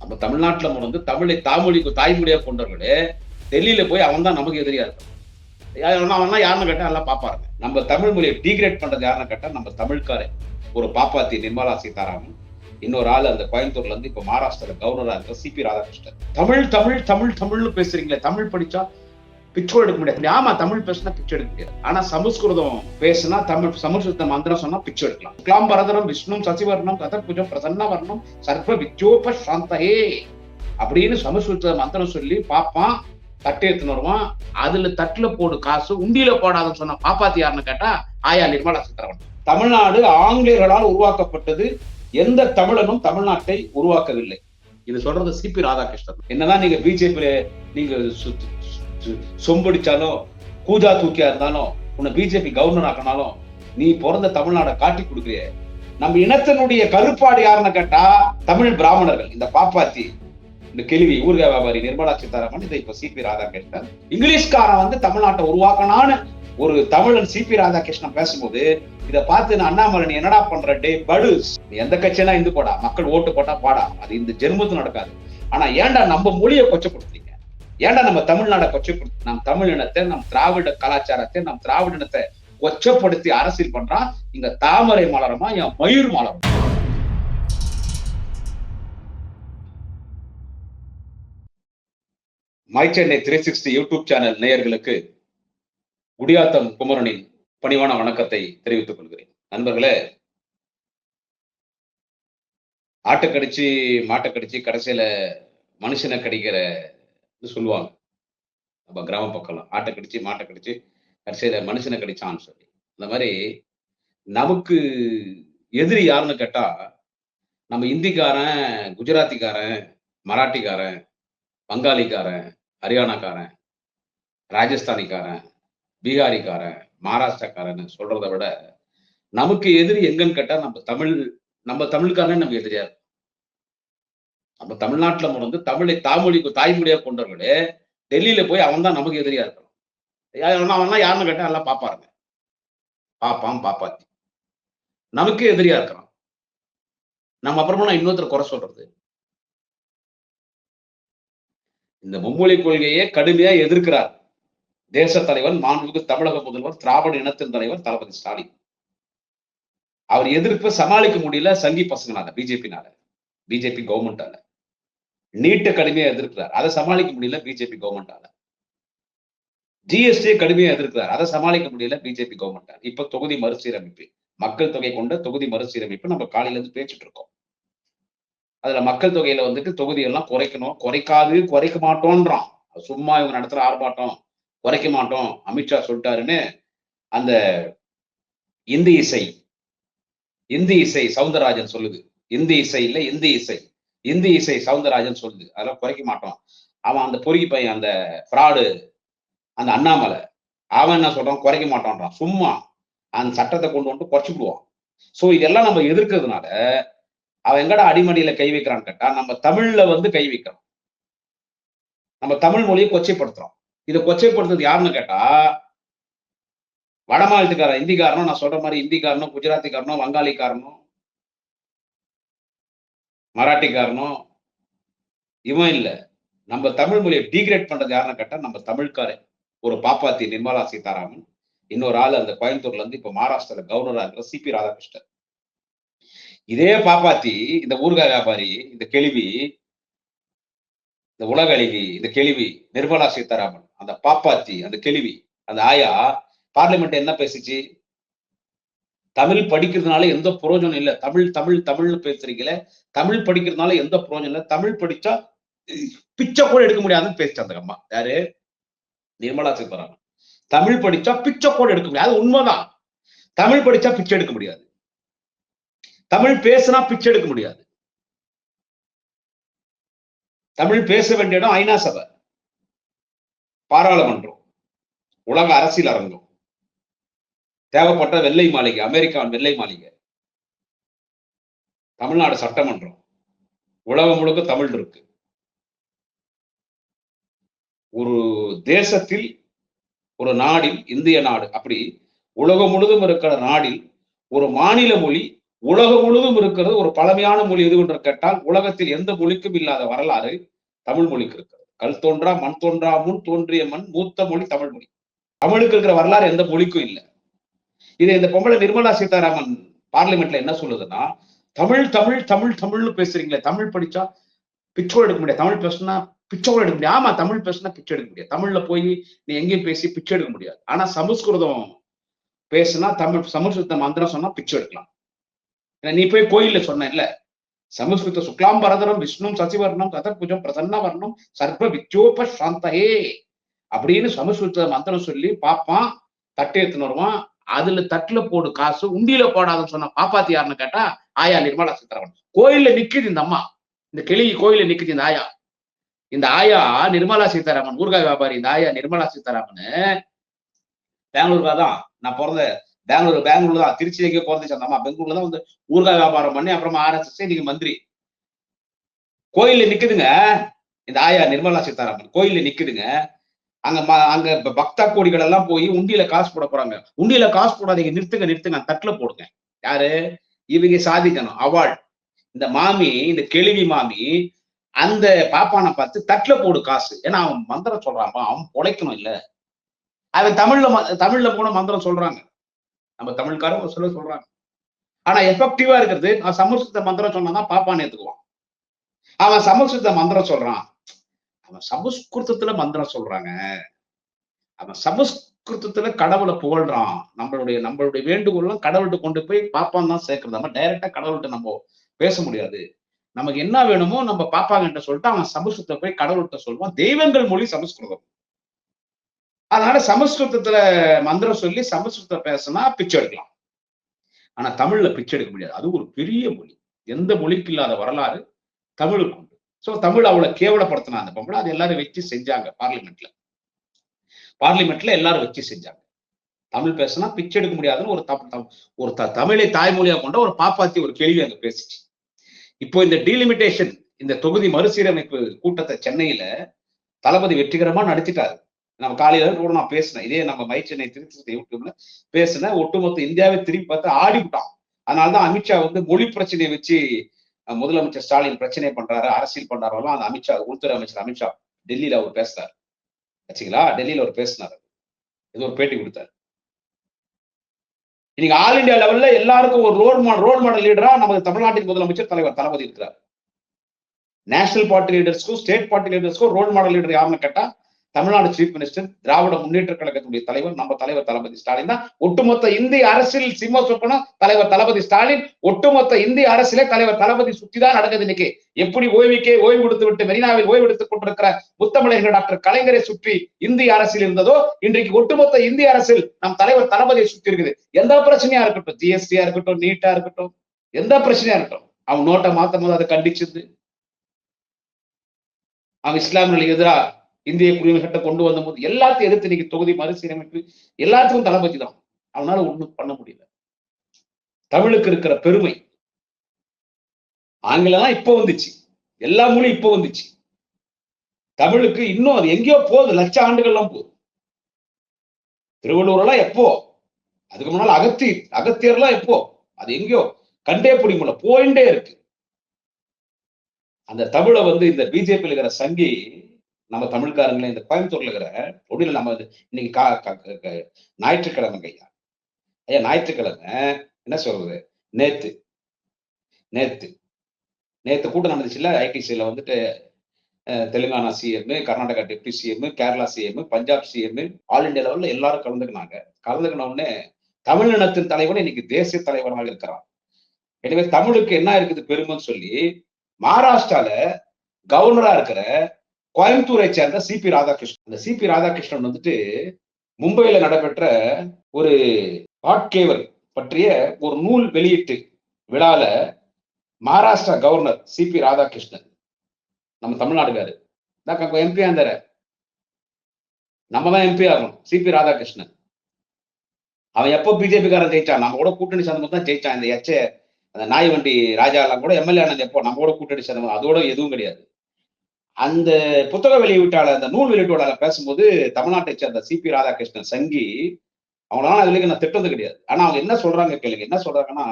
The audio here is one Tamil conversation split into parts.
நம்ம தமிழ்நாட்டில் வந்து தமிழை தாமொழிக்கு தாய்மொழியாக கொண்டவர்களே டெல்லியில போய் அவன் தான் நமக்கு எதிரியா இருக்கான் அவன் யாருன்னு கேட்டால் எல்லாம் பாப்பாருங்க நம்ம தமிழ் மொழியை டீக்ரேட் பண்றது யாருன்னு கேட்டால் நம்ம தமிழ்காரே. ஒரு பாப்பாத்தி நிர்மலா சீதாராமன் இன்னொரு ஆள் அந்த கோயம்புத்தூர்ல இருந்து இப்ப மகாராஷ்டிரால கவர்னரா இருக்க சிபி ராதாகிருஷ்ணன். தமிழ் தமிழ் தமிழ் தமிழ்னு பேசுறீங்களே தமிழ் படிச்சா பிக்சர் எடுக்க முடியாது. ஆமா தமிழ் பேசினா பிச்சை எடுக்க முடியாது. ஆனா சமஸ்கிருதம் பேசினா தமிழ் சமஸ்கிருத மந்திரம் சொன்னா பிச்சை எடுக்கலாம். கிளாம் பரதனம் விஷ்ணு சசிவர்ணம் கதற்புஜம் பிரசன்ன வர்ணம் சர்வ வித்யோப சாந்தஹே அப்படின்னு சமஸ்கிருத மந்திரம் சொல்லி பாப்பான் தட்டு எடுத்துன்னு வருவான். அதுல தட்டுல போடு காசு உண்டியில போடாதுன்னு சொன்ன பாப்பாத்தி யாருன்னு கேட்டா ஆயா நிர்மலா சீதாராமன். தமிழ்நாடு ஆங்கிலேயர்களால் உருவாக்கப்பட்டது எந்த தமிழனும் தமிழ்நாட்டை உருவாக்கவில்லை. இது சொல்றது சிபி ராதாகிருஷ்ணன். என்னதான் நீங்க பிஜேபி நீங்க சொம்படிச்சாலும் கூஜா தூக்கியா இருந்தாலும் உன்னை பிஜேபி கவர்னர் ஆக்கினாலும் நீ பிறந்த தமிழ்நாடை காட்டி கொடுக்குறிய. நம்ம இனத்தினுடைய கருப்பாடு யாருன்னு கேட்டா தமிழ் பிராமணர்கள். இந்த பாப்பாத்தி இந்த கேள்வி ஊர்கா வியாபாரி நிர்மலா சீதாராமன் இதை இப்ப சிபி ராதாகிருஷ்ணன் இங்கிலீஷ்காரன் வந்து தமிழ்நாட்டை உருவாக்கணான்னு ஒரு தமிழன் சிபி ராதாகிருஷ்ணன் பேசும்போது இதை பார்த்து நான் அண்ணாமலை நீ என்னடா பண்ற? டே படு. எந்த கட்சியெல்லாம் இந்து போடா. மக்கள் ஓட்டு போட்டா பாடா. அது இந்த ஜென்மத்து நடக்காது. ஆனா ஏன்டா நம்ம மொழியை கொச்சப்படுத்தி ஏன்டா நம்ம தமிழ்நாடை கொச்சப்படுத்து நம் தமிழ் இனத்தை நம் திராவிட கலாச்சாரத்தை நம் திராவிட இனத்தை கொச்சப்படுத்தி அரசியல் பண்றான் இங்க தாமரை மலரமா என் மயூர் மலரும்? My Chennai three sixty YouTube channel நேயர்களுக்கு குடியாத்தம் குமரனின் பணிவான வணக்கத்தை தெரிவித்துக் கொள்கிறேன். நண்பர்களே ஆட்டை கடிச்சு மாட்டை கடிச்சு கடைசியில மனுஷனை கடிக்கிற சொல்லுவாங்க நம்ம கிராம பக்கம்லாம் ஆட்டை கடிச்சு மாட்டை கடிச்சு கடைசியில மனுஷனை கடிச்சான்னு சொல்லி அந்த மாதிரி நமக்கு எதிரி யாருன்னு கேட்டா நம்ம இந்திக்காரன் குஜராத்திக்காரன் மராட்டிக்காரன் வங்காளிக்காரன் ஹரியானாக்காரன் ராஜஸ்தானிக்காரன் பீகாரிக்காரன் மகாராஷ்டிரக்காரன் சொல்றதை விட நமக்கு எதிரி எங்கன்னு கேட்டா நம்ம தமிழ் நம்ம தமிழ்காரன் நம்ம எதிரியா இருக்கும். நம்ம தமிழ்நாட்டுல வந்து தமிழை தாமொழிக்கு தாய்மொழியா கொண்டவர்களே டெல்லியில போய் அவன் தான் நமக்கு எதிரியா இருக்கணும். அவன்லாம் யாருன்னு கேட்டா எல்லாம் பாப்பாருங்க. பாப்பான் பாப்பாத்தி. நமக்கு எதிரியா இருக்கிறான் நம்ம அப்புறமா நான் இன்னொருத்தர் குறை சொல்றது. இந்த மும்மொழி கொள்கையை கடுமையா எதிர்க்கிறார். தேச தலைவர் மாண்புக்கு தமிழக முதல்வர் திராவிட இனத்தின் தலைவர் தளபதி ஸ்டாலின். அவர் எதிர்ப்பை சமாளிக்க முடியல சங்கி பசங்கனால பிஜேபினால. பிஜேபி கவர்மெண்டால நீட்டை கடுமையா எதிர்க்கிறார். அதை சமாளிக்க முடியல பிஜேபி கவர்மெண்டால ஜிஎஸ்டியை கடுமையா எதிர்க்கிறார். அதை சமாளிக்க முடியல பிஜேபி கவர்மெண்டால இப்ப தொகுதி மறுசீரமைப்பு. மக்கள் தொகை கொண்ட தொகுதி மறுசீரமைப்பு நம்ம காலையில இருந்து பேசிட்டு இருக்கோம். அதுல மக்கள் தொகையில வந்துட்டு தொகுதியெல்லாம் குறைக்கணும். குறைக்காது குறைக்க மாட்டோன்றான். சும்மா இவங்க நடத்துற ஆர்ப்பாட்டம். குறைக்க மாட்டோம். அமித்ஷா சொல்லிட்டாருன்னு அந்த இந்தி இசை இந்தி இசை சவுந்தரராஜன் சொல்லுது. இந்தி இசை இல்ல இந்தி இசை. இந்தி இசை சவுந்தரராஜன் சொல்லுது. அதெல்லாம் குறைக்க மாட்டோம். அவன் அந்த பொறுக்கி பையன் அந்த ஃப்ராடு அந்த அண்ணாமலை அவன் என்ன சொல்றான்? குறைக்க மாட்டான்றான். சும்மா அந்த சட்டத்தை கொண்டு வந்து குறைச்சிக்கிடுவான் ஸோ சோ இதெல்லாம் நம்ம எதிர்க்கிறதுனால அவன் எங்கடா அடிமடியில கை வைக்கிறான்னு கேட்டா நம்ம தமிழ்ல வந்து கை வைக்கிறோம். நம்ம தமிழ் மொழியை கொச்சைப்படுத்துறோம். இதை கொச்சைப்படுத்துறது யாருன்னு கேட்டா வடமாநிலத்துக்காரன் இந்திக்காரனும் நான் சொல்ற மாதிரி இந்திக்காரனும் குஜராத்திக்காரனும் வங்காளிக்காரனும் மராட்டிக்காரனும் இவன் இல்ல. நம்ம தமிழ் மொழியை டீக்ரேட் பண்றது யாருன்னு கேட்டா நம்ம தமிழ்காரன். ஒரு பாப்பாத்தி நிர்மலா சீதாராமன். இன்னொரு ஆள் அந்த கோயம்புத்தூர்ல இருந்து இப்ப மகாராஷ்டிரால கவர்னரா இருக்கிற சிபி ராதாகிருஷ்ணன். இதே பாப்பாத்தி இந்த ஊர்காய் வியாபாரி இந்த கேள்வி இந்த உலக அழகி இந்த கேள்வி நிர்மலா சீதாராமன் அந்த பாப்பாத்தி அந்த கேள்வி அந்த ஆயா பார்லிமெண்ட் என்ன பேசிச்சு? தமிழ் படிக்கிறதுனால எந்த பிரயோஜனம் இல்ல. தமிழ் தமிழ் தமிழ்னு பேசுறீங்களே தமிழ் படிக்கிறதுனால எந்த பிரயோஜனம் இல்லை. தமிழ் படிச்சா பிச்சை கூட எடுக்க முடியாதுன்னு பேசிட்டேன் அந்த அம்மா. யாரு? நிர்மலா சீதாராமன். தமிழ் படிச்சா பிச்சை கூட எடுக்க முடியாது. அது உண்மைதான். தமிழ் படிச்சா பிச்சை எடுக்க முடியாது. தமிழ் பேசினா பிச்சை எடுக்க முடியாது. தமிழ் பேச வேண்டிய இடம் ஐநா சபை. பாராளுமன்றம். உலக அரசியல் அரங்கம். தேவைப்பட்ட வெள்ளை மாளிகை அமெரிக்காவின் வெள்ளை மாளிகை. தமிழ்நாடு சட்டமன்றம். உலகம் முழுக்க தமிழ் இருக்கு. ஒரு தேசத்தில் ஒரு நாடில் இந்திய நாடு அப்படி உலகம் முழுதும் இருக்கிற நாடில் ஒரு மாநில மொழி உலகம் முழுதும் இருக்கிறது ஒரு பழமையான மொழி எது என்று கேட்டால் உலகத்தில் எந்த மொழிக்கும் இல்லாத வரலாறு தமிழ் மொழிக்கு இருக்கிறது. கல் தோன்றா மண் தோன்றா முன் தோன்றிய மண் மூத்த மொழி தமிழ் மொழி. தமிழுக்கு இருக்கிற வரலாறு எந்த மொழிக்கும் இல்லை. இது இந்த பொம்பளை நிர்மலா சீதாராமன் பார்லிமெண்ட்ல என்ன சொல்லுதுன்னா தமிழ் தமிழ் தமிழ் தமிழ்னு பேசுறீங்களே தமிழ் படிச்சா பிச்சோடு எடுக்க முடியாது. தமிழ் பேசுனா பிச்சோடு எடுக்க முடியாது. ஆமா தமிழ் பேசுனா பிச்சை எடுக்க முடியாது. தமிழ்ல போய் நீ எங்கேயும் பேசி பிச்சை எடுக்க முடியாது. ஆனா சமஸ்கிருதம் பேசுனா தமிழ் சமஸ்கிருத மந்திரம் சொன்னா பிச்சை எடுக்கலாம். நீ போய் கோயில்ல சொன்ன இல்ல சமஸ்கிருத சுக்லாம் பரதரம் விஷ்ணு சசிவர்ணம் சதபுஜம் பிரசன்ன வர்ணம் சர்வ விச்சோப சாந்தகே அப்படின்னு சமஸ்கிருத மந்திரம் சொல்லி பார்ப்பான் தட்டை எடுத்துன்னு வருவான். அதுல தட்டுல போடு காசு உண்டியில போடாதுன்னு சொன்ன பாப்பாத்தி யாருன்னு கேட்டா ஆயா நிர்மலா சீதாராமன். கோயில்ல நிக்குது இந்த அம்மா. இந்த கிளி கோயில்ல நிக்குது இந்த ஆயா. இந்த ஆயா நிர்மலா சீதாராமன் ஊர்காய் வியாபாரி இந்த ஆயா நிர்மலா சீதாராமன் பெங்களூருக்கா தான். நான் பிறந்த பெங்களூர் பெங்களூர் தான். திருச்சி எங்கே பிறந்துச்சு அந்த அம்மா. பெங்களூர்ல தான் வந்து ஊர்காய் வியாபாரம் பண்ணி அப்புறமா ஆர்எஸ்எஸ் இன்னைக்கு மந்திரி. கோயில்ல நிக்குதுங்க இந்த ஆயா நிர்மலா சீதாராமன். கோயில்ல நிக்குதுங்க அங்க ம- அங்க பக்தா கோடிகள் எல்லாம் போய் உண்டியில காசு போட போறாங்க. உண்டியில காசு போடாதீங்க நிறுத்துங்க நிறுத்துங்க. தட்டுல போடுங்க. யாரு? இவங்க சாதிக்கணும். அவள். இந்த மாமி இந்த கெளிவி மாமி அந்த பாப்பானை பார்த்து தட்டுல போடு காசு. ஏன்னா அவன் மந்திரம் சொல்றான்ப்பா அவன் பொழைக்கணும் இல்ல. அவன் தமிழ்ல ம- தமிழ்ல போன மந்திரம் சொல்றாங்க. நம்ம தமிழ்காரன் ஒரு சிலர் சொல்றாங்க. ஆனா எஃபெக்டிவா இருக்கிறது நான் சமஸ்கிருத மந்திரம் சொன்னாதான் பாப்பான்னு ஏத்துக்குவான். அவன் சமஸ்கிருத மந்திரம் சொல்றான். அவன் சமஸ்கிருதத்துல மந்திரம் சொல்றாங்க. அவன் சமஸ்கிருதத்துல கடவுளை புகழ்றான். நம்மளுடைய நம்மளுடைய வேண்டுகோள்லாம் கடவுள்கிட்ட கொண்டு போய் பாப்பான் தான் சேர்க்கறது. நம்ம டைரக்டா கடவுள்கிட்ட நம்ம பேச முடியாது. நமக்கு என்ன வேணுமோ நம்ம பாப்பாங்கிட்ட சொல்லிட்டு அவன் சமஸ்கிருதத்தை போய் கடவுள்கிட்ட சொல்லுவான். தெய்வங்கள் மொழி சமஸ்கிருதம். அதனால சமஸ்கிருதத்துல மந்திரம் சொல்லி சமஸ்கிருதத்தை பேசினா பிச்சை எடுக்கலாம். ஆனா தமிழ்ல பிச்சை எடுக்க முடியாது. அது ஒரு பெரிய மொழி. எந்த மொழிக்கு இல்லாத வரலாறு தமிழுக்கு ஸோ சோ தமிழ் அவளை கேவலப்படுத்தினா அந்த பொம்பளை. அது எல்லாரும் வச்சு செஞ்சாங்க பார்லிமெண்ட்ல பார்லிமெண்ட்ல எல்லாரும் வச்சு செஞ்சாங்க. தமிழ் பேசினா பிச்சை எடுக்க முடியாதுன்னு ஒரு தம்- ஒரு த- தமிழை தாய்மொழியா கொண்ட ஒரு பாப்பாத்தி ஒரு கேள்வி அங்க பேசிச்சு. இப்போ இந்த டீலிமிட்டேஷன் இந்த தொகுதி மறுசீரமைப்பு கூட்டத்தை சென்னையில தளபதி வெற்றிகரமா நடத்திட்டாரு நம்ம காலையில கூட நான் பேசினேன். இதே நம்ம மை சென்னை திருச்சி யூடியூப்ல பேசினேன். ஒட்டுமொத்த இந்தியாவை திரும்பி பார்த்து ஆடி விட்டான் அதனாலதான் அமித்ஷா வந்து மொழி பிரச்சனையை வச்சு முதலமைச்சர் ஸ்டாலின் பிரச்சனை பண்றாரு அரசியல் பண்றாரோ அந்த அமித்ஷா உள்துறை அமைச்சர் அமித்ஷா டெல்லியில அவர் பேசுறாரு வச்சுங்களா டெல்லியில அவர் பேசினார். இது ஒரு பேட்டி கொடுத்தாரு. இன்னைக்கு ஆல் இந்தியா லெவல்ல எல்லாருக்கும் ஒரு ரோல் மாடல் ரோல் மாடல் லீடரா நமது தமிழ்நாட்டின் முதலமைச்சர் தலைவர் தளபதி இருக்கிறார். நேஷனல் பார்ட்டி லீடர்ஸ்க்கும் ஸ்டேட் பார்ட்டி லீடர்ஸ்க்கும் ரோல் மாடல் லீடர் யாருன்னு கேட்டா தமிழ்நாடு சீஃப் மினிஸ்டர் திராவிட முன்னேற்ற கழகத்துடைய தலைவர் நம்ம தலைவர் தளபதி ஸ்டாலின் தான். ஒட்டுமொத்த இந்திய அரசியல் சிம்ம சொப்பனம் தலைவர் தளபதி ஸ்டாலின். ஒட்டுமொத்த இந்திய அரசியலே தலைவர் தளபதி சுத்தி தான் நடக்குது இன்னைக்கு. எப்படி ஓய்வுக்கே ஓய்வு கொடுத்து விட்டு மெரினாவில் ஓய்வு எடுத்துக் கொண்டிருக்கிற முத்தமிழர்கள் டாக்டர் கலைஞரை சுற்றி இந்திய அரசியல் இருந்ததோ இன்றைக்கு ஒட்டுமொத்த இந்திய அரசியல் நம் தலைவர் தளபதியை சுத்தி இருக்குது. எந்த பிரச்சனையா இருக்கட்டும்? ஜிஎஸ்டியா இருக்கட்டும் நீட்டா இருக்கட்டும் எந்த பிரச்சனையா இருக்கட்டும்? அவன் நோட்டை மாத்தும் போது அதை கண்டிச்சது. அவன் இஸ்லாமியர்களுக்கு எதிராக இந்திய குடியுரிமை சட்டம் கொண்டு வந்த போது எல்லாத்தையும் எடுத்து இன்னைக்கு தொகுதி மறுசீரமைப்பு எல்லாத்துக்கும் தளபதி தான். அவனால ஒண்ணும் பண்ண முடியல. தமிழுக்கு இருக்கிற பெருமை ஆங்கிலம் தான் இப்போ வந்துச்சு. எல்லா மொழியும் இப்போ வந்துச்சு. தமிழுக்கு இன்னும் அது எங்கேயோ போகுது. லட்ச ஆண்டுகள்லாம் போகுது. திருவள்ளூர்லாம் எப்போ? அதுக்கு முன்னால அகத்தி அகத்தியர்லாம் எப்போ? அது எங்கேயோ? கண்டே பிடிக்க முடியல போயிட்டே இருக்கு. அந்த தமிழை வந்து இந்த பிஜேபி இருக்கிற சங்கி நம்ம தமிழ்காரங்களே இந்த கோயம்புத்தூர்ல இருக்கிற ஒடியில நம்ம இன்னைக்கு கா கா- க- ஞாயிற்றுக்கிழமைங்க ஐயா. ஐயா ஞாயிற்றுக்கிழமை என்ன சொல்றது? நேத்து நேத்து நேத்து கூட்டம் நடந்துச்சுல்ல ஐடிசியில வந்துட்டு Telangana CM Karnataka deputy CM Kerala CM Punjab CM all India லெவல்ல எல்லாரும் கலந்துக்கினாங்க. கலந்துக்கின உடனே தமிழினத்தின் தலைவன் இன்னைக்கு தேசிய தலைவனாக இருக்கிறான். எனவே தமிழுக்கு என்ன இருக்குது பெருமைன்னு சொல்லி மகாராஷ்டிரால கவர்னரா இருக்கிற கோயம்புத்தூரை சேர்ந்த சிபி ராதாகிருஷ்ணன். அந்த சிபி ராதாகிருஷ்ணன் வந்துட்டு மும்பையில நடைபெற்ற ஒரு பாட்கேவர் பற்றிய ஒரு நூல் வெளியீட்டு விழால மகாராஷ்டிரா கவர்னர் சிபி ராதாகிருஷ்ணன் நம்ம தமிழ்நாடுக்காரு. எம்பி இருந்தாரு நம்ம தான் எம்பி ஆகணும் சிபி ராதாகிருஷ்ணன். அவன் எப்போ பிஜேபி காரன் ஜெயிச்சான்? நம்ம கூட கூட்டணி சேர்ந்து தான் ஜெயிச்சான். இந்த எச்ச அந்த நாய் வண்டி ராஜா எல்லாம் கூட எம்எல்ஏ ஆனது எப்போ? நம்ம கூட கூட்டணி சேர்ந்து அதோட எதுவும் கிடையாது. அந்த புத்தக வெளியீட்டாளர் அந்த நூல் வெளியீட்டாளர் பேசும்போது தமிழ்நாட்டை சேர்ந்த சிபி ராதாகிருஷ்ணன் சங்கி அவங்களால அதுல நான் திட்டது கிடையாது. ஆனா அவங்க என்ன சொல்றாங்க கேளுங்க. என்ன சொல்றாங்கன்னா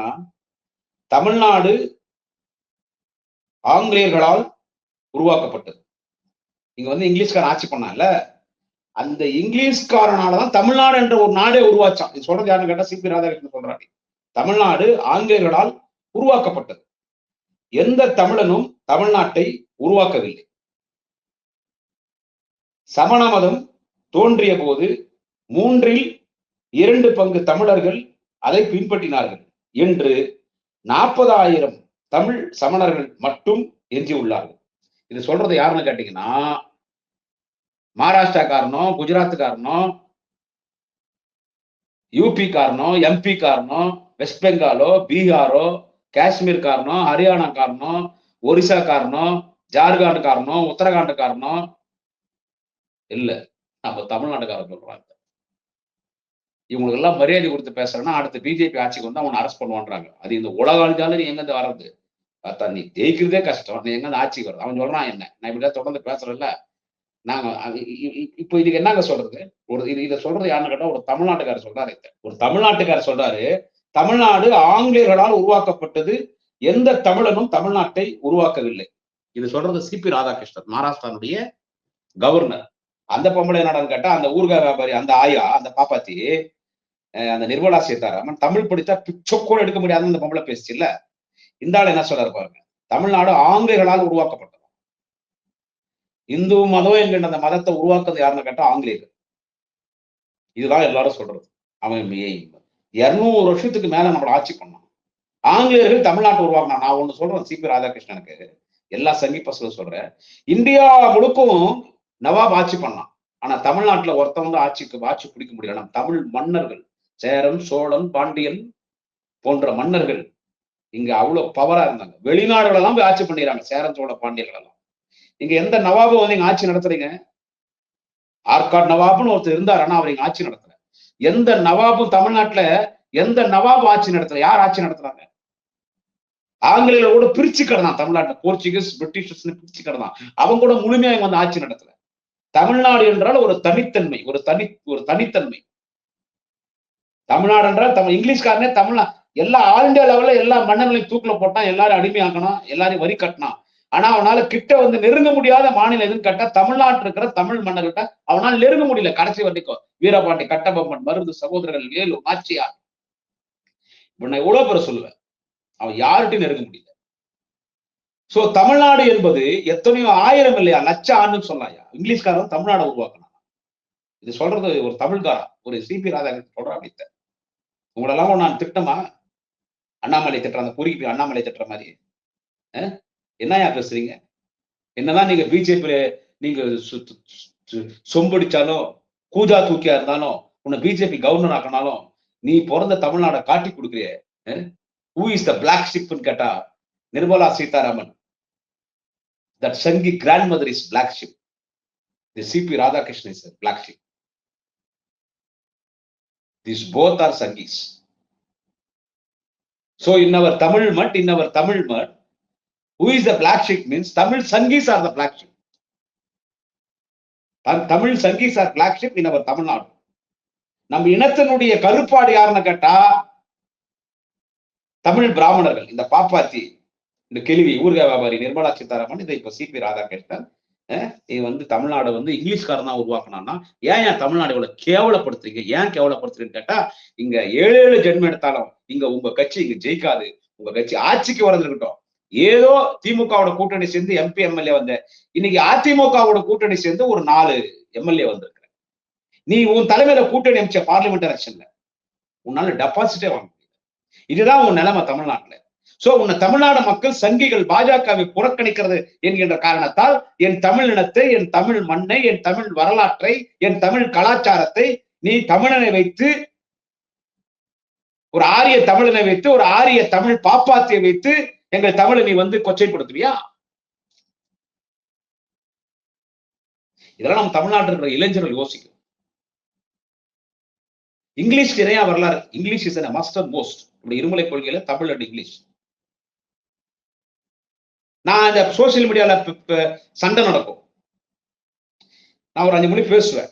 தமிழ்நாடு ஆங்கிலேயர்களால் உருவாக்கப்பட்டது. இங்க வந்து இங்கிலீஷ்காரன் ஆட்சி பண்ணால அந்த இங்கிலீஷ்காரனாலதான் தமிழ்நாடு என்ற ஒரு நாடே உருவாச்சான். இது சொல்றது யாருன்னு கேட்டா சிபி ராதாகிருஷ்ணன் சொல்றாரு. தமிழ்நாடு ஆங்கிலேயர்களால் உருவாக்கப்பட்டது. எந்த தமிழனும் தமிழ்நாட்டை உருவாக்கவில்லை. சமண மதம் தோன்றிய போது மூன்றில் இரண்டு பங்கு தமிழர்கள் அதை பின்பற்றினார்கள் என்று நாற்பதாயிரம் தமிழ் சமணர்கள் மட்டும் எஞ்சியுள்ளார்கள். இது சொல்றது யாருன்னு கேட்டீங்கன்னா குஜராத் காரணம் யூபி காரணம் எம்பி காரணம் வெஸ்ட் பெங்காலோ பீகாரோ காஷ்மீர் காரணம் ஹரியானா காரணம் ஒரிசா காரணம் ஜார்க்கண்ட் காரணம் உத்தரகாண்ட் காரணம் இல்ல. நம்ம தமிழ்நாட்டுக்காரன் சொல்றாங்க இவங்களுக்கு எல்லாம் மரியாதை கொடுத்து பேசுறேன்னா அடுத்து பிஜேபி ஆட்சிக்கு வந்து அவனை அரெஸ்ட் பண்ணுவான்றாங்க. அது இந்த உலக அழிஞ்சாலும் நீ எங்கேருந்து வர்றது? பார்த்தா நீ ஜெயிக்கிறதே கஷ்டம். நீ எங்கேருந்து ஆட்சிக்கு வர்றது? அவன் சொல்றான் என்ன? நான் இப்படி தொடர்ந்து பேசுறேன்ல. நாங்க இப்போ இதுக்கு என்னங்க சொல்றது? ஒரு இது இதை சொல்றது யாருன்னு கேட்டா ஒரு தமிழ்நாட்டுக்காரர் சொல்றாரு ஒரு தமிழ்நாட்டுக்காரர் சொல்றாரு தமிழ்நாடு ஆங்கிலேயர்களால் உருவாக்கப்பட்டது எந்த தமிழனும் தமிழ்நாட்டை உருவாக்கவில்லை. இது சொல்றது சிபி ராதாகிருஷ்ணன் மகாராஷ்டிரானுடைய கவர்னர் அந்த பொம்பளை என்னடான்னு கேட்டா அந்த ஊர்கா வியாபாரி அந்த ஆயா அந்த பாப்பாத்தி அந்த நிர்மலா சீதாராமன் தமிழ் படித்தா பிச்சோக்கோடு எடுக்க முடியாதுன்னு அந்த பொம்பளை பேசுச்சு இல்ல இந்த ஆள் என்ன சொல்ல பாருங்க தமிழ்நாடு ஆங்கிலேயர்களால் உருவாக்கப்பட்டது. இந்து மதம் என்கின்ற அந்த மதத்தை உருவாக்குறது யாருன்னு கேட்டா ஆங்கிலேயர்கள். இதுதான் எல்லாரும் சொல்றது. அவன் இருநூறு வருஷத்துக்கு மேல நம்மளை ஆட்சி பண்ணான் ஆங்கிலேயர்கள் தமிழ்நாட்டை உருவாக்கினா நான் ஒண்ணு சொல்றேன் சிபி ராதாகிருஷ்ணனுக்கு. எல்லா சங்கி பசங்களும் சொல்றேன். இந்தியா முழுக்கும் நவாப் ஆட்சி பண்ணலாம் ஆனா தமிழ்நாட்டுல ஒருத்தவங்க ஆட்சிக்கு ஆட்சி பிடிக்க முடியல நம்ம தமிழ் மன்னர்கள் சேரன் சோழன் பாண்டியன் போன்ற மன்னர்கள் இங்க அவ்வளவு பவரா இருந்தாங்க. வெளிநாடுகளெல்லாம் போய் ஆட்சி பண்ணிடுறாங்க சேரன் சோழ பாண்டியர்கள் எல்லாம் இங்க எந்த நவாபும் வந்து நீங்க ஆட்சி நடத்துறீங்க? ஆர்காட் நவாப்னு ஒருத்தர் இருந்தார் ஆனா அவர் இங்க ஆட்சி நடத்துற எந்த நவாபும் தமிழ்நாட்டுல எந்த நவாப் ஆட்சி நடத்துற யார் ஆட்சி நடத்துறாங்க? ஆங்கிலேயர்களோட பிரிச்சு கிடந்தான் தமிழ்நாட்டுல. போர்ச்சுகீஸ் பிரிட்டிஷர்ஸ் பிரிச்சு கிடந்தான் அவங்க கூட முழுமையா இங்க வந்து ஆட்சி நடத்தல. தமிழ்நாடு என்றால் ஒரு தனித்தன்மை ஒரு தனி ஒரு தனித்தன்மை. தமிழ்நாடு என்றால் தமிழ் இங்கிலீஷ்காரனே தமிழ்நா எல்லா ஆல் இண்டியா லெவல்ல எல்லா மன்னர்களையும் தூக்குல போட்டான் எல்லாரும் அடிமையாக்கணும் எல்லாரையும் வரி கட்டினான் ஆனா அவனால கிட்ட வந்து நெருங்க முடியாத மாநிலம் எதுன்னு கேட்டா தமிழ்நாட்டில் இருக்கிற தமிழ் மன்னர்கிட்ட அவனால் நெருங்க முடியல. கடைசி வரைக்கும் வீரபாண்டி கட்டபொம்மன் மருந்து சகோதரர்கள் வேலு நாச்சியார் இப்ப நான் எவ்வளவு பேர் சொல்லுவேன். அவன் யார்கிட்டையும் நெருங்க முடியல. சோ தமிழ்நாடு என்பது எத்தனையோ ஆயிரம் இல்லையா? லட்ச ஆண்டுன்னு சொல்லலாயா இங்கிலீஷ்காரன் தமிழ்நாடு உருவாக்கணும் இது சொல்றது ஒரு தமிழ்காரன் ஒரு சிபி ராதாகிருஷ்ணன் சொல்ற அப்படித்த உங்களெல்லாம் நான் திட்டமா? அண்ணாமலை திட்டுற அந்த குறிப்பி அண்ணாமலை திட்டுற மாதிரி. என்னையா பேசுறீங்க? என்னதான் நீங்க பிஜேபி நீங்க சொம்படிச்சாலும் கூஜா தூக்கியா இருந்தாலும் உன்னை பிஜேபி கவர்னர் ஆக்கினாலும் நீ பிறந்த தமிழ்நாடை காட்டி கொடுக்குறிய ஹூ இஸ் த பிளாக் ஷிப்னு கேட்டா Nirmala Sitharaman. That Sangi grandmother is black sheep. The CP CP is a black sheep. These both are Sangis. So in our Tamil mud, in our Tamil mud, who is the black sheep means Tamil Sangis are the black sheep. Tamil Sanghis are black sheep in our Tamil Nadu. நம்ம இனத்தினுடைய கருப்பாடு யாருன்னு கேட்டா தமிழ் பிராமணர்கள் இந்த பாப்பாத்தி இந்த கேள்வி ஊர்கா வியாபாரி நிர்மலா சீதாராமன் இதை இப்ப சிபி ராதாகிருஷ்ணன் இது வந்து தமிழ்நாடு வந்து இங்கிலீஷ்காரன் தான் உருவாக்கினான்னா ஏன் ஏன் தமிழ்நாடு இவ்வளவு கேவலப்படுத்துறீங்க? ஏன் கேவலப்படுத்துறீங்கன்னு கேட்டா இங்க ஏழு ஏழு ஜென்மம் எடுத்தாலும் இங்க உங்க கட்சி இங்க ஜெயிக்காது. உங்க கட்சி ஆட்சிக்கு வரது ஏதோ திமுகவோட கூட்டணி சேர்ந்து எம்பி எம்எல்ஏ வந்த இன்னைக்கு அதிமுகவோட கூட்டணி சேர்ந்து ஒரு நாலு எம்எல்ஏ வந்திருக்கிற நீ உன் தலைமையில கூட்டணி அமைச்ச பார்லிமெண்ட் எலெக்ஷன்ல உன்னால டெபாசிட்டே வாங்க முடியல. இதுதான் உன் நிலைமை தமிழ்நாட்டுல. சோ உன்னை தமிழ்நாடு மக்கள் சங்கிகள் பாஜகவை புறக்கணிக்கிறது என்கின்ற காரணத்தால் என் தமிழ் இனத்தை என் தமிழ் மண்ணை என் தமிழ் வரலாற்றை என் தமிழ் கலாச்சாரத்தை நீ தமிழனை வைத்து ஒரு ஆரிய தமிழனை வைத்து ஒரு ஆரிய தமிழ் பாப்பாத்தியை வைத்து எங்கள் தமிழை நீ வந்து கொச்சைப்படுத்துவியா? இதெல்லாம் நம்ம தமிழ்நாட்டில் இருக்கிற இளைஞர்கள் யோசிக்கும். இங்கிலீஷ்க்கு இணையா வரலாறு இங்கிலீஷ் இஸ் மாஸ்டர் மோஸ்ட் இப்படி இருமலை கொள்கையில தமிழ் அண்ட் இங்கிலீஷ் நான் இந்த சோசியல் மீடியாவில் சண்டை நடக்கும். நான் ஒரு அஞ்சு மொழி பேசுவேன்.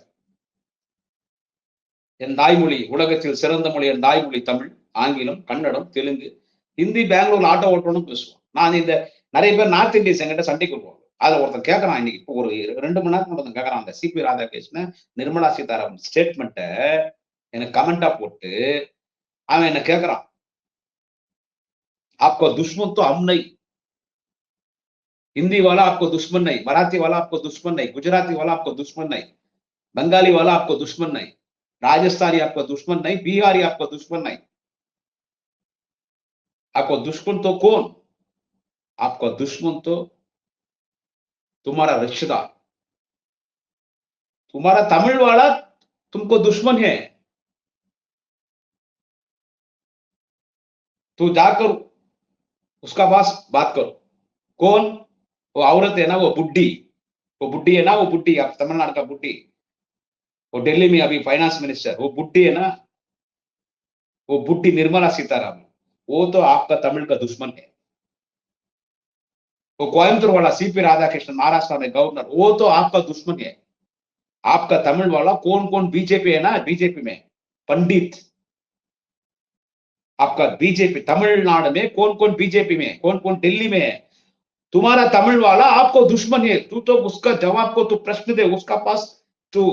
என் தாய்மொழி உலகத்தில் சிறந்த மொழி என் தாய்மொழி தமிழ் ஆங்கிலம் கன்னடம் தெலுங்கு ஹிந்தி பெங்களூர் ஆட்டோ ஓட்டணும்னு பேசுவோம் நான் இந்த நிறைய பேர் நார்த் இந்தியன்ஸ் எங்கிட்ட சண்டைக்கு வருவாங்க. அதை ஒருத்தன் கேட்கறான் இன்னைக்கு இப்போ ஒரு ரெண்டு மணி நேரம் ஒருத்தன் கேட்கறான். அந்த சிபி ராதாகிருஷ்ணன் நிர்மலா சீதாராமன் ஸ்டேட்மெண்ட்டை எனக்கு கமெண்டா போட்டு அவன் என்ன கேட்கறான். அப்போ துஷ்மன் அம்னை हिंदी वाला आपको दुश्मन नहीं, मराठी वाला आपको दुश्मन नहीं, गुजराती वाला आपको दुश्मन नहीं, बंगाली वाला आपको दुश्मन नहीं, राजस्थानी आपको दुश्मन नहीं, बिहारी आपको दुश्मन नहीं। आपको दुश्मन तो कौन? आपका दुश्मन तो तुम्हारा रिश्तेदार। तुम्हारा तमिल वाला तुमको दुश्मन है। तो जाकर उसका पास बात करो। कौन? वो औरत है ना वो बुड्ढी वो बुड्ढी है ना वो बुड्ढी आप तमिलनाडु का बुड्ढी वो दिल्ली में अभी फाइनेंस मिनिस्टर वो बुड्ढी है ना वो बुड्ढी निर्मला सीतारामन वो तो आपका तमिल का दुश्मन है वो कोयम्बतूर वाला सीपी राधाकृष्णन महाराष्ट्र में गवर्नर वो तो आपका दुश्मन है आपका तमिल वाला कौन कौन बीजेपी है ना बीजेपी में पंडित आपका बीजेपी तमिलनाडु में कौन कौन बीजेपी में कौन कौन दिल्ली में है तुम्हारा तमिल वाला आपको दुश्मन है तू तो उसका जवाब को तू प्रश्न दे उसका पास तू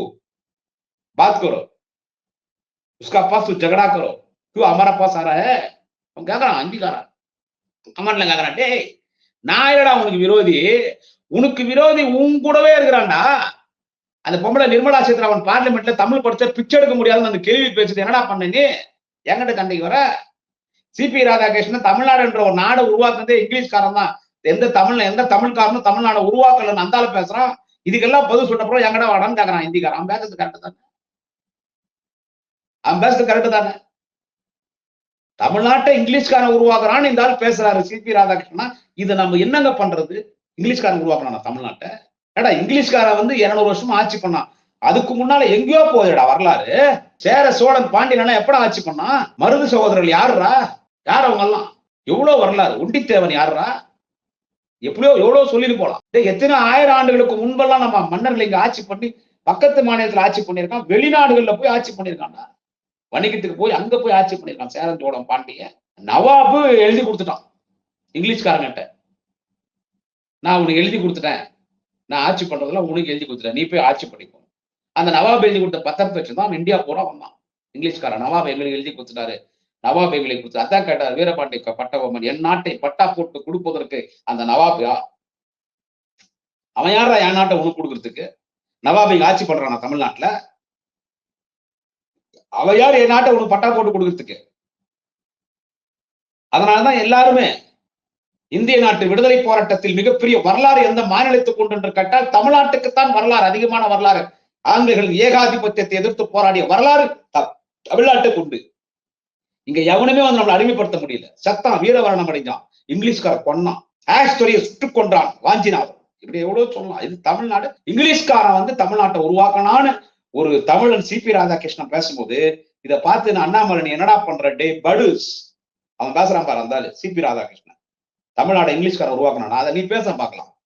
बात करो उसका पास तू झगड़ा करो क्यों हमारा पास आ रहा है அவன் கேக்குறான் அங்கீகாரன் கமெண்ட்ல கேக்குறான் டேய் நான் இல்லடா உனக்கு விரோதி உனக்கு விரோதி உன் கூடவே இருக்கிறான்டா அந்த பொம்பளை நிர்மலா சீதாராமன் பார்லிமெண்ட்ல தமிழ் படிச்சா பிச்சை எடுக்க முடியாதுன்னு அந்த கேள்வி பேசுது என்னடா பண்ண நீ என்கிட்ட கண்டைக்கு வர சிபி ராதாகிருஷ்ணன் தமிழ்நாடுன்ற ஒரு நாடை உருவாக்குனதே இங்கிலீஷ்காரன் தான் எந்த தமிழ்ல எந்த தமிழ்காரனும் தமிழ்நாடை உருவாக்கலன்னு அந்தால பேசுறான். இதுக்கெல்லாம் பதில் சொன்னப்புறம் எங்கடா வாடான்னு கேக்குறான் இந்திக்காரன் அவன் பேசுறது கரெக்ட் தானே? அவன் பேசுறது கரெக்ட் தானே? தமிழ்நாட்டை இங்கிலீஷ்காரன் உருவாக்குறான்னு இந்த ஆள் பேசுறாரு சிபி ராதாகிருஷ்ணனா. இதை நம்ம என்னங்க பண்றது? இங்கிலீஷ்காரன் உருவாக்குறானா தமிழ்நாட்டை? ஏடா இங்கிலீஷ்காரன் வந்து இருநூறு வருஷமா ஆட்சி பண்ணான். அதுக்கு முன்னால எங்கேயோ போகுதுடா வரலாறு. சேர சோழன் பாண்டியனா எப்படா ஆட்சி பண்ணான்? மருது சகோதரர்கள் யாருடா? யார் அவங்க எல்லாம் எவ்வளவு வரலாறு? ஒண்டித்தேவன் யாருடா? எப்படியோ எவ்வளவு சொல்லிட்டு போலாம். எத்தனை ஆயிரம் ஆண்டுகளுக்கு முன்பெல்லாம் நம்ம மன்னர்கள் இங்க ஆட்சி பண்ணி பக்கத்து மாநிலத்துல ஆட்சி பண்ணியிருக்கான் வெளிநாடுகள்ல போய் ஆட்சி பண்ணியிருக்கான்டா வணிகத்துக்கு போய் அங்க போய் ஆட்சி பண்ணியிருக்கான் சேரன் சோழன் பாண்டியன். நவாபு எழுதி கொடுத்துட்டான். இங்கிலீஷ்காரங்கிட்ட. நான் உனக்கு எழுதி கொடுத்துட்டேன். நான் ஆட்சி பண்றதுல உனக்கு எழுதி கொடுத்துட்டேன். நீ போய் ஆட்சி பண்ணிக்கோ. அந்த நவாப் எழுதி கொடுத்த பத்திரத்தை வச்சு தான் இந்தியா பூரா வந்தான். இங்கிலீஷ்காரன் நவாப் எங்களுக்கு எழுதி கொடுத்துட்டாரு. நவாபை விலை கொடுத்து அதான் கேட்டார் வீரபாண்டிய பட்டபொம்மன் என் நாட்டை பட்டா போட்டு கொடுப்பதற்கு அந்த நவாபியா அவன் யாரா என் நாட்டை உனக்கு கொடுக்கறதுக்கு? நவாபை ஆட்சி பண்றானா தமிழ்நாட்டுல? அவ யார் என் நாட்டை உனக்கு பட்டா போட்டு கொடுக்கறதுக்கு? அதனாலதான் எல்லாருமே இந்திய நாட்டு விடுதலை போராட்டத்தில் மிகப்பெரிய வரலாறு எந்த மாநிலத்துக்கு உண்டு என்று கேட்டால் தமிழ்நாட்டுக்குத்தான் வரலாறு அதிகமான வரலாறு. ஆங்கிலேயர்கள் ஏகாதிபத்தியத்தை எதிர்த்து போராடிய வரலாறு த- தமிழ்நாட்டுக்கு உண்டு. இங்க எவனுமே வந்து நம்மளை அடிமைப்படுத்த முடியல. சத்தான் வீரவரணம் அடைஞ்சான். இங்கிலீஷ்கார கொன்னான் ஆஸ்டோரிய சுட்டு கொன்றான். வாஞ்சிநாதன் இப்படி எவ்வளவு சொல்லலாம். இது தமிழ்நாடு. இங்கிலீஷ்காரன் வந்து தமிழ்நாட்டை உருவாக்கணான்னு ஒரு தமிழன் சிபி ராதாகிருஷ்ணன் பேசும்போது இதை பார்த்து நான் அண்ணாமலை நீ என்னடா பண்ற? டே படுஸ். அவன் பேசுறான் பாரு அந்த சிபி ராதாகிருஷ்ணன். தமிழ்நாடு இங்கிலீஷ்காரன் உருவாக்கணும் அதை நீ பேச பார்க்கலாம்.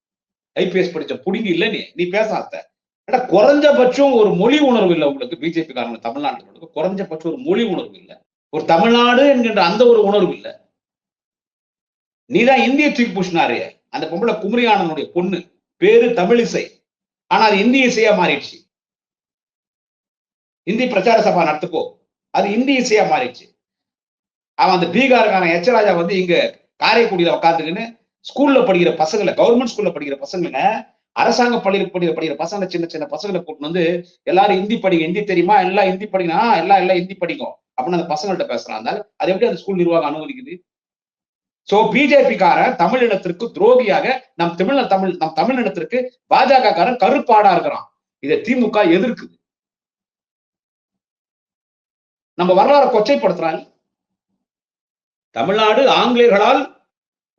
ஐபிஎஸ் படிச்ச புடிங்க இல்ல நீ. நீ பேசாத ஏன்னா குறைஞ்சபட்சம் ஒரு மொழி உணர்வு இல்லை உங்களுக்கு. பிஜேபி காரங்க தமிழ்நாட்டுக்கு குறைஞ்சபட்சம் ஒரு மொழி உணர்வு இல்லை. ஒரு தமிழ்நாடு என்கின்ற அந்த ஒரு உணர்வு இல்லை நீதான் இந்திய தூக்கி பூசினாரு. அந்த பொம்பளை குமரியானனுடைய பொண்ணு பேரு தமிழிசை. ஆனா அது இந்திய இசையா மாறிடுச்சு. இந்தி பிரச்சார சபா நடத்துக்கோ அது இந்தி இசையா மாறிடுச்சு. அவன் அந்த பீகாருக்கான எச்சராஜா வந்து இங்க காரைக்குடியில உட்காந்துக்கின்னு ஸ்கூல்ல படிக்கிற பசங்களை கவர்மெண்ட் ஸ்கூல்ல படிக்கிற பசங்களை அரசாங்க பள்ளியில் படி படிக்கிற பசங்களை சின்ன சின்ன பசங்களை கூட்டிட்டு வந்து எல்லாரும் ஹிந்தி படிங்க ஹிந்தி தெரியுமா? எல்லாம் ஹிந்தி படிக்கணும். எல்லாம் எல்லாம் ஹிந்தி படிக்கும். அப்படின்னு அந்த பசங்கள்ட்ட பேசுறான். அதனால அது எப்படி அந்த ஸ்கூல் நிர்வாகம் அனுமதிக்குது? சோ பிஜேபி காரன் தமிழினத்திற்கு துரோகியாக நம் தமிழ் தமிழ் நம் தமிழினத்திற்கு பாஜக காரன் கருப்பாடா இருக்கிறான். இதை திமுக எதிர்க்குது. நம்ம வரலாறு கொச்சைப்படுத்துறாங்க. தமிழ்நாடு ஆங்கிலேயர்களால்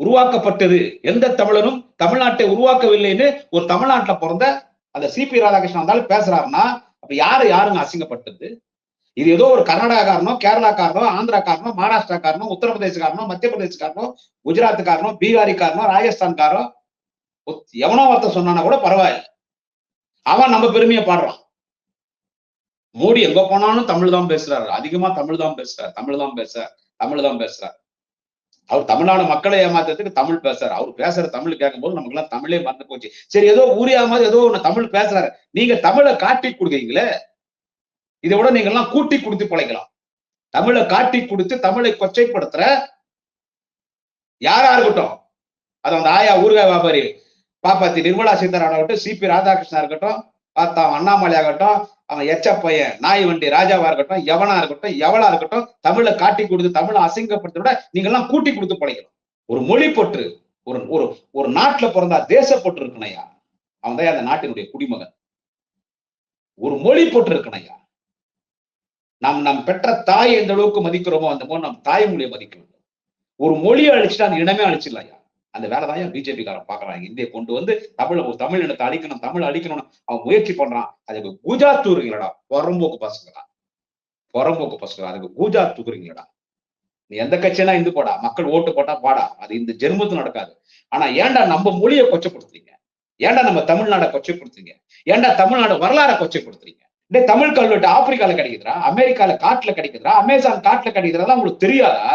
உருவாக்கப்பட்டது. எந்த தமிழனும் தமிழ்நாட்டை உருவாக்கவில்லைன்னு ஒரு தமிழ்நாட்டுல பிறந்த அந்த சிபி ராதாகிருஷ்ணன் இருந்தாலும் பேசுறாருன்னா அப்ப யாரு யாருங்க அசிங்கப்பட்டது இது ஏதோ ஒரு கர்நாடகாக்காரனோ கேரளாக்காரனோ ஆந்திராக்காரனோ உத்தரப்பிரதேச உத்தரப்பிரதேசக்காரனோ மத்திய பிரதேசக்காரனோ குஜராத்துக்காரனோ பீகாரிக்காரனோ ராஜஸ்தான்காரோ காரணம் எவனோ ஒருத்தர் சொன்னானா கூட பரவாயில்ல. அவன் நம்ம பெருமையை பாடுறான். மோடி எங்க போனாலும் தமிழ் தான் பேசுறாரு. அதிகமா தமிழ் தான் பேசுறாரு. தமிழ் தான் பேசுறாரு. தமிழ் தான் பேசுறாரு. அவர் தமிழ்நாடு மக்களை ஏமாத்துறதுக்கு தமிழ் பேசுறாரு. அவர் பேசுற தமிழ் கேட்கும்போது நமக்கு எல்லாம் தமிழே மறந்து போச்சு. சரி ஏதோ ஊரியா மாதிரி ஏதோ ஒண்ணு தமிழ் பேசுறாரு. நீங்க தமிழை காட்டி கொடுக்குறீங்களே இதை விட நீங்க எல்லாம் கூட்டி கொடுத்து பிழைக்கலாம் தமிழை காட்டி கொடுத்து தமிழை கொச்சைப்படுத்துற யாரா இருக்கட்டும் அது அந்த ஆயா ஊர்காய் வியாபாரி பாப்பாத்தி நிர்மலா சீதாராமன் ஆகட்டும் சிபி ராதாகிருஷ்ணா இருக்கட்டும் பார்த்தா அண்ணாமலை ஆகட்டும் அவன் எச்ச பையன் நாய் வண்டி ராஜாவா இருக்கட்டும் எவனா இருக்கட்டும் எவளா இருக்கட்டும் தமிழை காட்டி கொடுத்து தமிழை அசிங்கப்படுத்த விட நீங்க எல்லாம் கூட்டி கொடுத்து பழைக்கணும் ஒரு மொழி பற்று ஒரு ஒரு ஒரு நாட்டுல பிறந்தா தேசப்பற்று இருக்கணையா அவன் தான் அந்த நாட்டினுடைய குடிமகன். ஒரு மொழி பற்று இருக்கணையா நாம் நம் பெற்ற தாய் எந்த அளவுக்கு மதிக்கிறோமோ அந்த போது நம் தாய்மொழியை மதிக்க வேண்டும். ஒரு மொழியை அழிச்சுட்டு அந்த இனமே அழிச்சிடலாயா அந்த வேலை தான் பிஜேபி காரன் பாக்குறாங்க இந்தியை கொண்டு வந்து தமிழ் தமிழ் இனத்தை அழிக்கணும் தமிழ் அழிக்கணும்னு அவன் முயற்சி பண்றான். அதுக்கு கூஜா தூக்குறீங்களடா புறம்போக்கு பசங்களா புறம்போக்கு பசங்களா அதுக்கு கூஜா தூக்குறீங்களடா? நீ எந்த கட்சினா இந்து போடா. மக்கள் ஓட்டு போட்டா பாடா. அது இந்த ஜென்மத்து நடக்காது. ஆனா ஏன்டா நம்ம மொழியை கொச்சப்படுத்துறீங்க? ஏன்டா நம்ம தமிழ்நாடை கொச்சப்படுத்துறீங்க? ஏன்டா தமிழ்நாடு வரலாறை கொச்சப்படுத்துறீங்க? டே தமிழ் கல்வெட்டு ஆப்பிரிக்கால கிடைக்குதுடா அமெரிக்கால காட்டுல கிடைக்குதுரா அமேசான் காட்டுல கிடைக்குதுரா உங்களுக்கு தெரியாதா?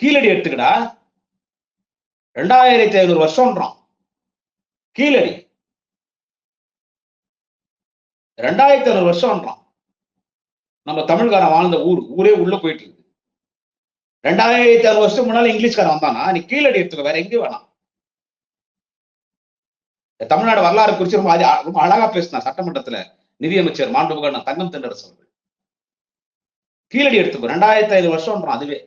கீழடி எடுத்துக்கடா. ரெண்டாயிரத்தி ஐநூறு வருஷம்ன்றான். கீழடி. ரெண்டாயிரத்தி ஐநூறு வருஷம்ன்றான். நம்ம தமிழ்காரன் வாழ்ந்த ஊர் ஊரே உள்ள போயிட்டு இருக்கு ரெண்டாயிரத்தி ஐநூறு வருஷத்துக்கு முன்னால இங்கிலீஷ்காரன் வந்தானா? நீ கீழடி எடுத்துக்க வேற எங்கேயும் வேணாம். தமிழ்நாடு வரலாறு குறித்து ரொம்ப ரொம்ப அழகா பேசினார் சட்டமன்றத்துல நிதியமைச்சர் மாண்புகண்ண தங்கம் தென்னரசு அவர்கள். கீழடி எடுத்துக்கோ ரெண்டாயிரத்தி ஐநூறு வருஷம்ன்றான் அதுவே.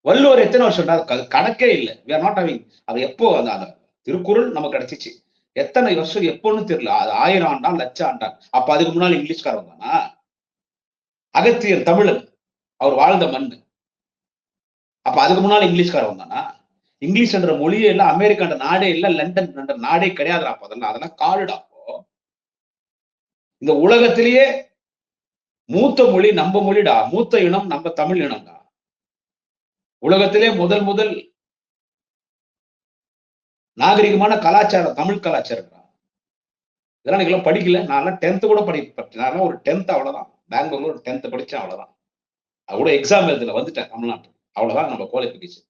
வள்ளுவர் எத்தனை வருஷம் அது கணக்கே இல்லை. வி ஆர் நாட் ஹவிங் அது எப்போ அந்த அந்த திருக்குறள் நமக்கு கிடைச்சிச்சு. எத்தனை வருஷம் எப்போன்னு தெரியல. அது ஆயிரம் ஆண்டான் லட்சம் ஆண்டான். அப்ப அதுக்கு முன்னால் இங்கிலீஷ்காரன் தானா அகத்தியர் தமிழன். அவர் வாழ்ந்த மண் அப்ப அதுக்கு முன்னால் இங்கிலீஷ்காரன் தானா இங்கிலீஷ் என்ற மொழியே இல்ல அமெரிக்கான்ற நாடே இல்ல லண்டன் என்ற நாடே கிடையாதுடா அப்போ. அதெல்லாம் அதெல்லாம் காடுடா அப்போ. இந்த உலகத்திலேயே மூத்த மொழி நம்ம மொழிடா. மூத்த இனம் நம்ம தமிழ் இனம்டா. உலகத்திலே முதல் முதல் நாகரிகமான கலாச்சாரம் தமிழ் கலாச்சாரம் இதெல்லாம் நீங்க படிக்கல. நான் டென்த்து கூட படி நான் ஒரு டென்த் அவ்வளோதான் பெங்களூர் ஒரு டென்த்து படிச்சேன் அவ்வளோதான் அது கூட எக்ஸாம் எழுதுல வந்துட்டேன் தமிழ்நாட்டு. அவ்வளவுதான் நம்ம குவாலிஃபிகேஷன்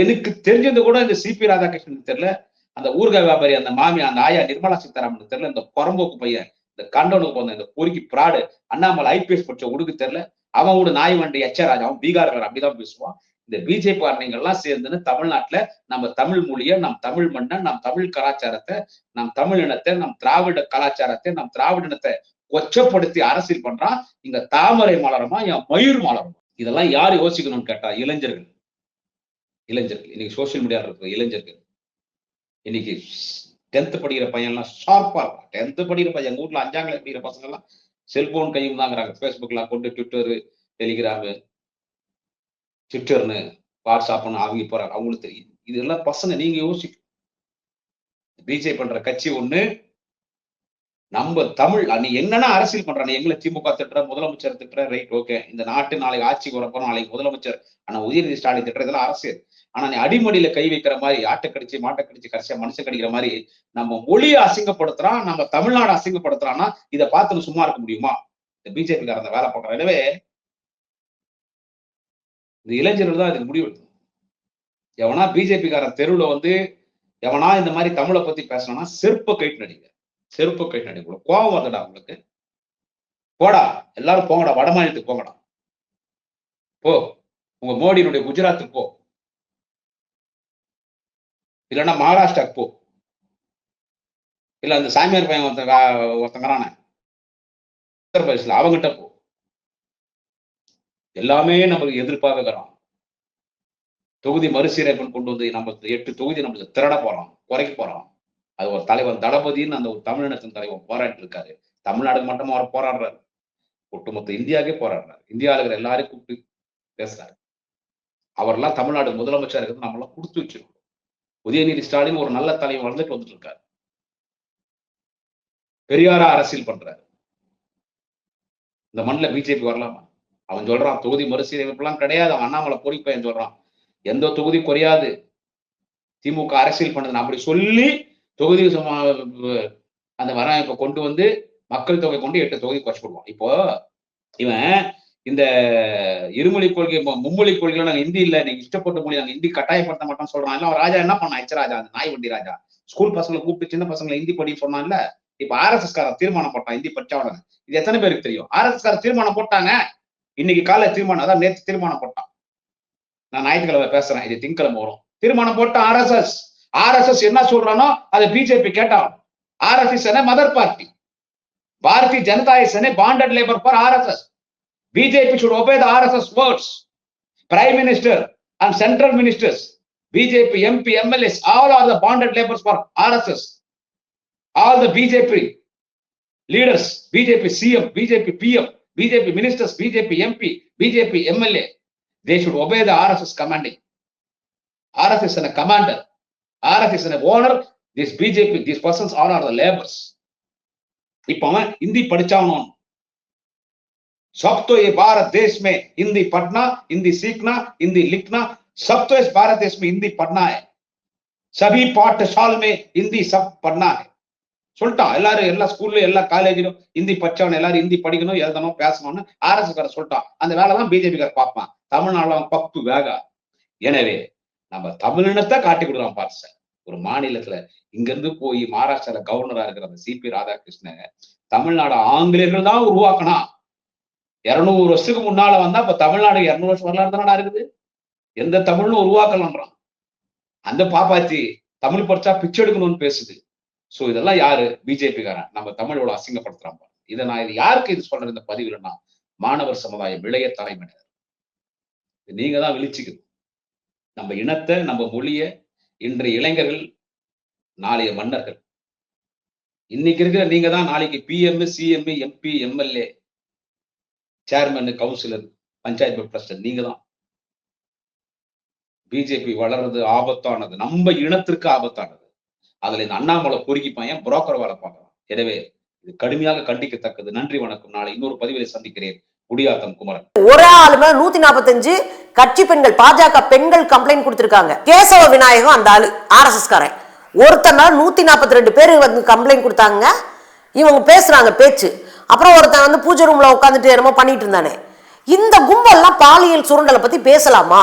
எனக்கு தெரிஞ்சது கூட இந்த சிபி ராதாகிருஷ்ணன் தெரியல. அந்த ஊர்காய் வியாபாரி அந்த மாமி அந்த ஆயா நிர்மலா சீதாராமன் தெரியல. இந்த குரம்போக்கு பையன் இந்த கண்டனுக்கு போன இந்த பொறுக்கி பிராடு அண்ணாமலை ஐபிஎஸ் படிச்ச உடுக்கு தெரியல. அவன் கூட நாய் வண்டி எச்சராஜ் அவன் பீகார்காரன் அப்படிதான் பேசுவான். இந்த பிஜேபி எல்லாம் சேர்ந்துன்னு தமிழ்நாட்டுல நம்ம தமிழ் மொழிய நம் தமிழ் மண்ணை நம் தமிழ் கலாச்சாரத்தை நம் தமிழ் இனத்தை நம் திராவிட கலாச்சாரத்தை நம் திராவிட இனத்தை கொச்சப்படுத்தி அரசியல் பண்றான் இங்க தாமரை மலரமா என் மயூர் மலரமா. இதெல்லாம் யார் யோசிக்கணும்னு கேட்டா இளைஞர்கள். இளைஞர்கள். இன்னைக்கு சோசியல் மீடியாவில் இருக்கிற இளைஞர்கள். இன்னைக்கு டென்த் படிக்கிற பையன்லாம் ஷார்ப்பா இருக்கும் டென்த் படிக்கிற பையன் எங்க வீட்டுல படிக்கிற பசங்க எல்லாம் செல்போன் கையும் தாங்கிறாங்க. ஃபேஸ்புக்லாம் கொண்டு ட்விட்டரு டெலிகிராமு ட்விட்டர்னு வாட்ஸ்அப்னு அவங்க போறாங்க. அவங்களுக்கு தெரியும். இதெல்லாம் பசங்க நீங்க யோசிக்கணும். பிஜேபி பண்ற கட்சி ஒண்ணு நம்ம தமிழ் நீ என்னன்னா அரசியல் பண்ற எங்களை திமுக திட்டுற முதலமைச்சர் திட்டுற ரைட் ஓகே இந்த நாட்டு நாளைக்கு ஆட்சிக்கு வரப்போறோம் நாளைக்கு முதலமைச்சர் ஆனா உதயநிதி ஸ்டாலின் திட்டுற இதெல்லாம் அரசியல். ஆனா நீ அடிமடியில கை வைக்கிற மாதிரி ஆட்டை கடிச்சு மாட்டை கடிச்சு கடைசியா மனுஷன் கடிக்கிற மாதிரி நம்ம மொழியை அசிங்கப்படுத்துறான் நம்ம தமிழ்நாடு அசிங்கப்படுத்துறான்னா இதை பார்த்து சும்மா இருக்க முடியுமா? இந்த பிஜேபி காரந்த வேலை பண்ற எனவே இந்த இளைஞர்கள் தான் இதுக்கு முடிவு எடுக்கணும் எவனா பிஜேபி தெருவில் வந்து எவனா இந்த மாதிரி தமிழை பத்தி பேசணும்னா செருப்ப கைட்டு நடிங்க. செருப்ப கைட்டு நடிங்க. கோவம் வருதுடா உங்களுக்கு. போடா எல்லாரும் போங்கடா வட மாநிலத்துக்கு போங்கடா. போ. உங்க மோடியினுடைய குஜராத்துக்கு போ. இல்லைன்னா மகாராஷ்டிராக்கு போ. இல்ல அந்த சாமியார் பையன் ஒருத்தன் ஒருத்தங்கிறான உத்தரப்பிரதேசில் அவங்ககிட்ட போ. எல்லாமே நமக்கு எதிர்ப்பாக தொகுதி மறுசீரமைப்பு கொண்டு வந்து நம்ம எட்டு தொகுதி நம்மளுக்கு திரட போறோம் குறைக்க போறோம். அது ஒரு தலைவர் தளபதினு அந்த ஒரு தமிழினத்தின் தலைவர் போராடிட்டு இருக்காரு தமிழ்நாடு மட்டும் அவர் போராடுறாரு. ஒட்டுமொத்த இந்தியாவுக்கே போராடுறாரு. இந்தியாவில் இருக்கிற எல்லாரையும் கூப்பிட்டு பேசுறாரு. அவர்லாம் தமிழ்நாடு முதலமைச்சர் இருக்கிறது நம்மளாம் கொடுத்து வச்சிருக்கோம். உதயநிதி ஸ்டாலின் ஒரு நல்ல தலைவர் வளர்ந்துட்டு வந்துட்டு இருக்காரு பெரியாரா அரசியல் பண்றாரு. இந்த மண்ணில் பிஜேபி வரலாமா? அவன் சொல்றான் தொகுதி மறுசீரமைப்புலாம் கிடையாது. அவன் அண்ணாமலை பொறி பையன் சொல்றான். எந்த தொகுதி குறையாது. திமுக அரசியல் பண்ணது அப்படி சொல்லி தொகுதி அந்த வர இப்ப கொண்டு வந்து மக்கள் தொகை கொண்டு எட்டு தொகுதி குறைச்சு போடுவான். இப்போ இவன் இந்த இருமொழி கொள்கை மும்மொழி கொள்கையில நாங்க ஹிந்தி இல்ல. நீங்க இஷ்டப்பட்ட மொழி நாங்க ஹிந்தி கட்டாயப்படுத்த மாட்டோம் சொல்றான். எல்லாம் ராஜா என்ன பண்ணா எச்சராஜா அந்த நாய் வண்டி ராஜா. ஸ்கூல் பசங்களை கூப்பிட்டு சின்ன பசங்களை ஹிந்தி படி சொன்னான்ல. இப்ப ஆர்எஸ்எஸ் காரன் தீர்மானம் போட்டான் ஹிந்தி படிச்சா உடனே. இது எத்தனை பேருக்கு தெரியும்? ஆர்எஸ்எஸ் காரன் தீர்மானம் போட்டாங்க. இன்னைக்கு காலை தீர்மானம் அதான் நேற்று தீர்மானம் போட்டான். நான் ஞாயிற்றுக்கிழமை பேசுறேன் இது திங்கிழமை வரும். தீர்மானம் போட்ட ஆர்எஸ்எஸ். ஆர்எஸ்எஸ் என்ன சொல்றானோ அதை பிஜேபி கேட்டாலும் ஆர்எஸ்எஸ் என்ன mother party. Bharatiya Janata is bonded labour for RSS. BJP should obey the RSS words prime minister and central ministers BJP MP MLAs all are the bonded labours for RSS. All the BJP leaders BJP CM BJP PM BJP ministers, BJP MP, BJP MLA, they should obey the RSS commanding. RSS is a commander. RSS is an owner. This BJP, these persons all are the laborers. இப்ப அவன் ஹிந்தி படிச்சாவணும் सब तो ये भारत देश में हिंदी पढ़ना हिंदी सीखना हिंदी लिखना सब तो इस भारत देश में हिंदी पढ़ना है सभी पाठशाल में हिंदी सब पढ़ना है சொல்லிட்டான் எல்லாரும் எல்லா ஸ்கூல்லயும் எல்லா காலேஜிலும் ஹிந்தி படிச்சவன் எல்லாரும் ஹிந்தி படிக்கணும் எழுதணும் பேசணும்னு ஆர்எஸ் கார சொல்லிட்டான் அந்த வேலை தான் பிஜேபிக்கார பார்ப்பான். தமிழ்நாடு அவன் பப்பு வேகா. எனவே நம்ம தமிழினத்தை காட்டி கொடுக்குறோம் பாரு சார். ஒரு மாநிலத்துல இங்க இருந்து போய் மகாராஷ்டிரால கவர்னரா இருக்கிற அந்த சிபி ராதாகிருஷ்ணன் தமிழ்நாடு ஆங்கிலேயர்கள் தான் உருவாக்கினா. இருநூறு வருஷத்துக்கு முன்னால வந்தா இப்ப தமிழ்நாடு இருநூறு வருஷம் வரலாறு தானடா இருக்குது? எந்த தமிழ்னு உருவாக்கலாம்ன்றான். அந்த பாப்பாச்சி தமிழ் படிச்சா பிச்சை எடுக்கணும்னு பேசுது. சோ இதெல்லாம் யாரு? பிஜேபிக்காரன். நம்ம தமிழ் இவ்வளவு அசிங்கப்படுத்துறாங்க இதை நான் இது யாருக்கு இது சொல்றது இந்த பதிவுலன்னா மாணவர் சமுதாயம் இளைய தலைமையினர் நீங்க தான் விழிச்சுக்கணும். நம்ம இனத்தை நம்ம மொழிய இன்றைய இளைஞர்கள் நாளைய மன்னர்கள். இன்னைக்கு இருக்கிற நீங்க தான் நாளைக்கு PM CM MP MLA chairman councillor panchayat president நீங்க தான். பிஜேபி வளர்றது ஆபத்தானது. நம்ம இனத்திற்கு ஆபத்தானது. அதுல இந்த அண்ணாமலை பொறுக்கி பையன் புரோக்கர் வேலை பார்க்கலாம் எனவே இது கடுமையாக கண்டிக்கத்தக்கது. நன்றி வணக்கம். நாளை இன்னொரு பதிவிலை சந்திக்கிறேன். குடியாத்தம் குமரன். ஒரே ஆளு மேல நூத்தி நாற்பத்தஞ்சு கட்சி பெண்கள் பாஜக பெண்கள் கம்ப்ளைண்ட் கொடுத்திருக்காங்க. கேசவ விநாயகம் அந்த ஆளு ஆர்எஸ்எஸ் காரன் ஒருத்தன் மேல நூத்தி நாற்பத்தி ரெண்டு பேர் வந்து கம்ப்ளைண்ட் கொடுத்தாங்க. இவங்க பேசுறாங்க பேச்சு. அப்புறம் ஒருத்தன் வந்து பூஜை ரூம்ல உட்காந்துட்டு என்னமோ பண்ணிட்டு இருந்தானே. இந்த கும்பல்லாம் பாலியல் சுரண்டலை பத்தி பேசலாமா?